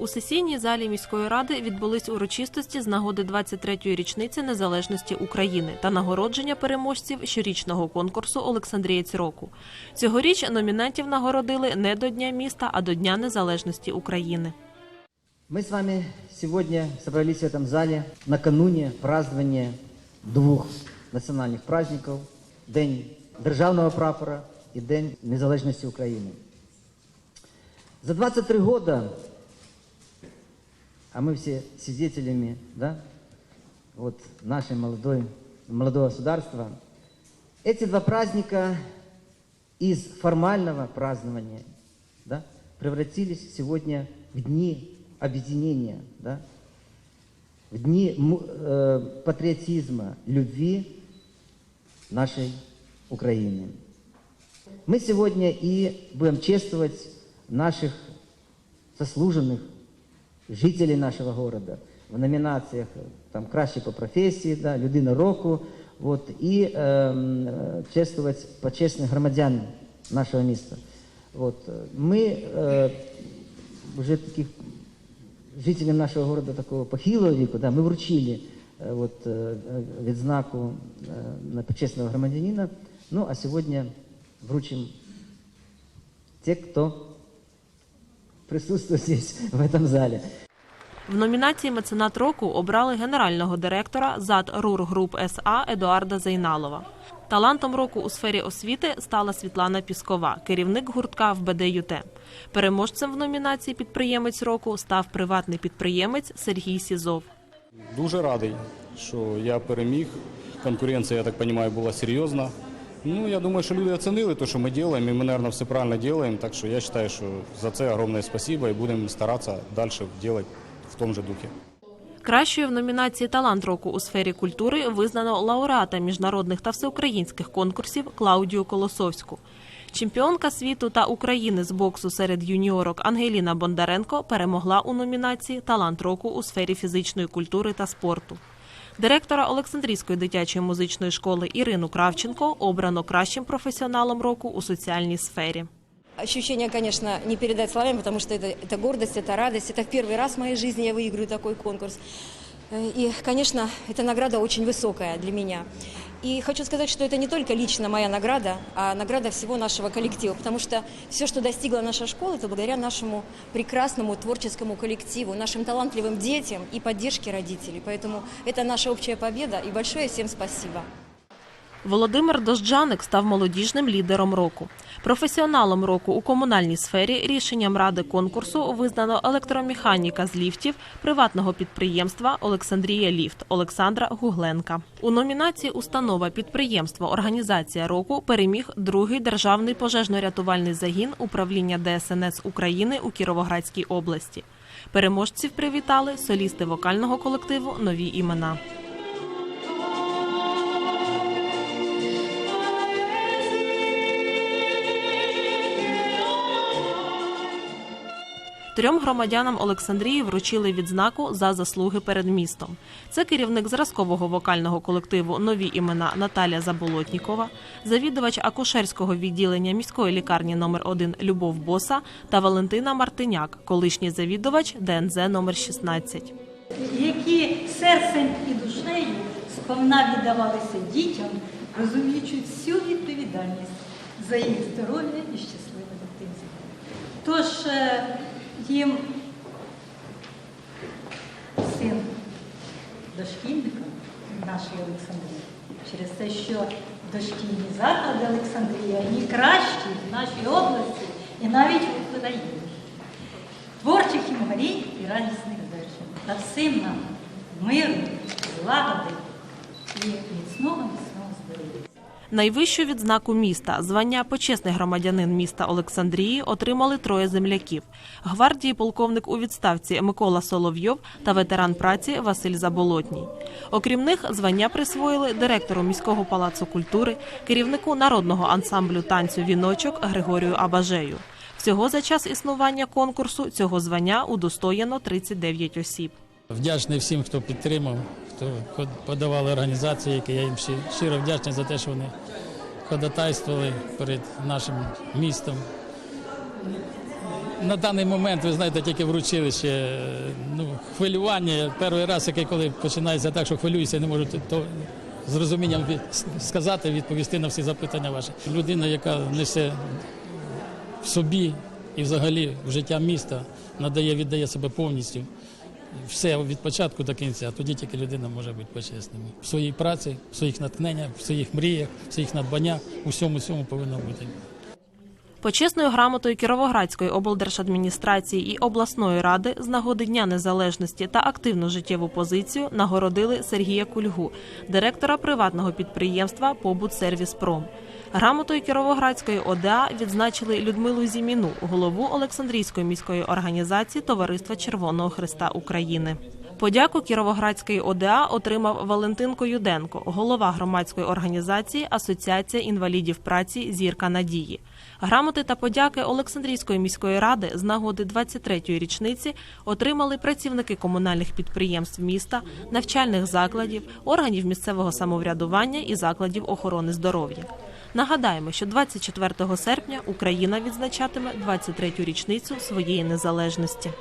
У сесійній залі міської ради відбулись урочистості з нагоди 23-ї річниці незалежності України та нагородження переможців щорічного конкурсу Олександрієць року. Цьогоріч номінантів нагородили не до Дня міста, а до Дня Незалежності України. Мы с вами сегодня собрались в этом зале накануне празднования двух национальных праздников – День Державного прапора и День незалежности Украины. За 23 года, а мы все свидетелями да, вот нашей молодой, молодого государства, эти два праздника из формального празднования да, превратились сегодня в дни объединения, да, в дни э, патриотизма, любви нашей Украины. Мы сегодня и будем чествовать наших заслуженных жителей нашего города в номинаціях е, там краще по професії, да, людина року, от, і е, е, чествувати почесних громадян нашого міста. От, е, ми е, вже таких жителям нашого города такого похилого віку, да, ми вручили е, от, е, відзнаку на почесного громадянина. Ну, а сьогодні вручим те, хто присутствует здесь, в этом зале. В номінації Меценат року обрали генерального директора ЗАД РУР Груп СА Едуарда Зайналова. Талантом року у сфері освіти стала Світлана Піскова, керівник гуртка в БДЮТ. Переможцем в номінації Підприємець року став приватний підприємець Сергій Сізов. Дуже радий, що я переміг. Конкуренція, я так розумію, була серйозна. Ну, я думаю, що люди оцінили те, що ми робимо, і ми, мабуть, все правильно робимо. Так що я вважаю, що за це огромне спасибо і будемо старатися далі робити в тому же духі. Кращою в номінації Талант року у сфері культури визнано лауреата міжнародних та всеукраїнських конкурсів Клаудію Колосовську. Чемпіонка світу та України з боксу серед юніорок Ангеліна Бондаренко перемогла у номінації Талант року у сфері фізичної культури та спорту. Директора Олександрійської дитячої музичної школи Ірину Кравченко обрано кращим професіоналом року у соціальній сфері. Ощущения, конечно, не передать словами, потому что это, это гордость, это радость. Это в первый раз в моей жизни я выиграю такой конкурс. Э, И, конечно, эта награда очень высокая для меня. И хочу сказать, что это не только лично моя награда, а награда всего нашего коллектива, потому что все, что достигла наша школа, это благодаря нашему прекрасному творческому коллективу, нашим талантливым детям и поддержке родителей. Поэтому это наша общая победа, и большое всем спасибо. Володимир Дожджаник став молодіжним лідером року. Професіоналом року у комунальній сфері рішенням ради конкурсу визнано електромеханіка з ліфтів приватного підприємства Олександрія Ліфт Олександра Гугленка. У номінації Установа підприємство Організація року переміг другий державний пожежно-рятувальний загін управління ДСНС України у Кіровоградській області. Переможців привітали солісти вокального колективу Нові імена. Трьом громадянам Олександрії вручили відзнаку за заслуги перед містом. Це керівник зразкового вокального колективу Нові імена Наталя Заболотнікова, завідувач акушерського відділення міської лікарні номер 1 Любов Боса та Валентина Мартиняк, колишній завідувач ДНЗ номер 16. які серцем і душею сповна віддавалися дітям, розуміючи всю відповідальність за їх здоров'я і щасливе дитинство. Тож е, їм син дошкільника нашої Олександрії, через те, що дошкільні заклади Олександрія найкращі в нашій області і навіть в Україні творчих їм горінь і радісних вершин. Та всім нам миру, злагоди і міцного міцного здоров'я. Найвищу відзнаку міста звання почесний громадянин міста Олександрії отримали троє земляків: гвардії полковник у відставці Микола Соловйов та ветеран праці Василь Заболотній. Окрім них, звання присвоїли директору міського палацу культури, керівнику народного ансамблю танцю Віночок Григорію Абажею. Всього за час існування конкурсу цього звання удостоєно 39 осіб. Вдячний всім, хто підтримав, подавали організації, які я їм щиро вдячний за те, що вони ходатайствували перед нашим містом. на даний момент, ви знаєте, тільки вручили ще е, ну, хвилювання. Перший раз, який коли починається так, що хвилююся, не можу то з розумінням сказати, відповісти на всі запитання ваші. Людина, яка несе в собі і взагалі в життя міста, надає, віддає себе повністю. Все від початку до кінця, а тоді тільки людина може бути почесною. В своїй праці, в своїх натхненнях, в своїх мріях, в своїх надбаннях, у всьому повинно бути. Почесною грамотою Кіровоградської облдержадміністрації і обласної ради з нагоди Дня Незалежності та активну життєву позицію нагородили Сергія Кульгу, директора приватного підприємства Побут Сервіс Пром. Грамотою Кіровоградської ОДА відзначили Людмилу Зіміну, голову Олександрійської міської організації Товариства Червоного Христа України. Подяку Кіровоградської ОДА отримав Валентин Коюденко, голова громадської організації Асоціація інвалідів праці Зірка надії. Грамоти та подяки Олександрійської міської ради з нагоди 23-ї річниці отримали працівники комунальних підприємств міста, навчальних закладів, органів місцевого самоврядування і закладів охорони здоров'я. Нагадаємо, що 24 серпня Україна відзначатиме 23-ю річницю своєї незалежності.